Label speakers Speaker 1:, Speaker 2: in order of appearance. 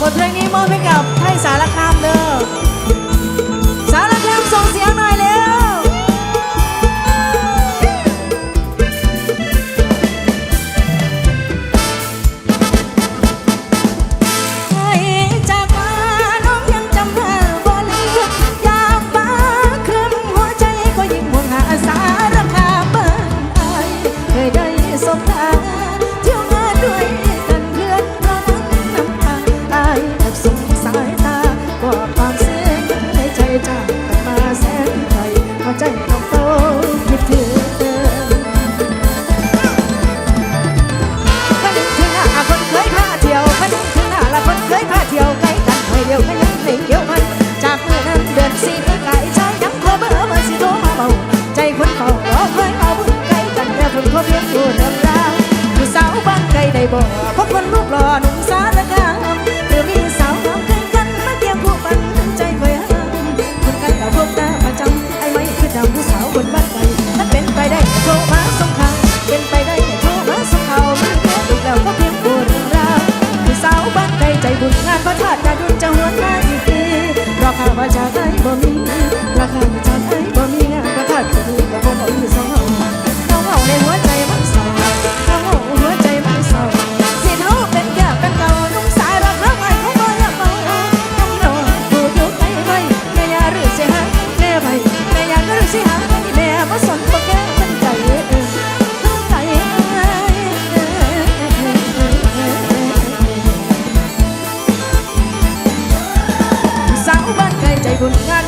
Speaker 1: บทเพลงนี้มอบให้กับไทยสารคามเด้อ ได้บอกพบคนรูปหล่อหนุ่มสาวระงามหรือมีสาวงามเคยกันมาเที่ยงคู่ปันใจคอยห้ามคนกันกับพบตาประจำไอ้ไม่คือดาวผู้สาวคนบ้านไกนั้นเป็นไปได้โทรมาส่งข่าวเป็นไปได้โทรมาส่งข่าวมันเกดแล้วก็เพียงปวดร้าวผู้สาวบ้านใดใจบุญงานพระธาตุจะดุลจะหวนมาอีกทีรอข่าวมาจากไกลบ่มี encontrar.